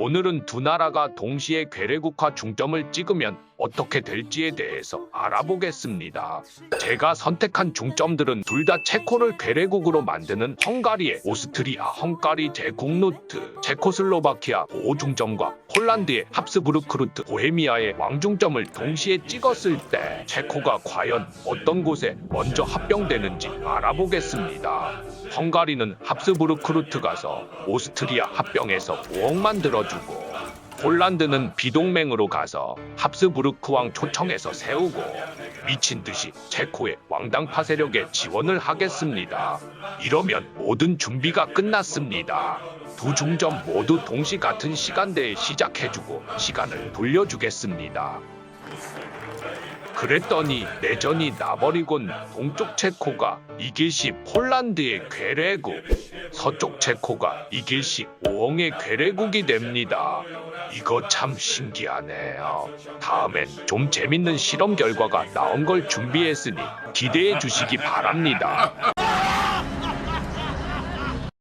오늘은 두 나라가 동시에 괴뢰국화 중점을 찍으면 어떻게 될지에 대해서 알아보겠습니다. 제가 선택한 중점들은 둘 다 체코를 괴뢰국으로 만드는 헝가리의 오스트리아 헝가리 제국루트, 체코슬로바키아 보호중점과 폴란드의 합스부르크루트, 보헤미아의 왕중점을 동시에 찍었을 때 체코가 과연 어떤 곳에 먼저 합병되는지 알아보겠습니다. 헝가리는 합스부르크루트 가서 오스트리아 합병해서 5억만 들어주고 폴란드는 비동맹으로 가서 합스부르크 왕 초청해서 세우고 미친 듯이 체코의 왕당파 세력에 지원을 하겠습니다. 이러면 모든 준비가 끝났습니다. 두 중점 모두 동시 같은 시간대에 시작해주고 시간을 돌려주겠습니다. 그랬더니 내전이 나버리곤 동쪽 체코가 이길 시 폴란드의 괴뢰국, 서쪽 체코가 이길 시 오엉의 괴뢰국이 됩니다. 이거 참 신기하네요. 다음엔 좀 재밌는 실험 결과가 나온 걸 준비했으니 기대해 주시기 바랍니다.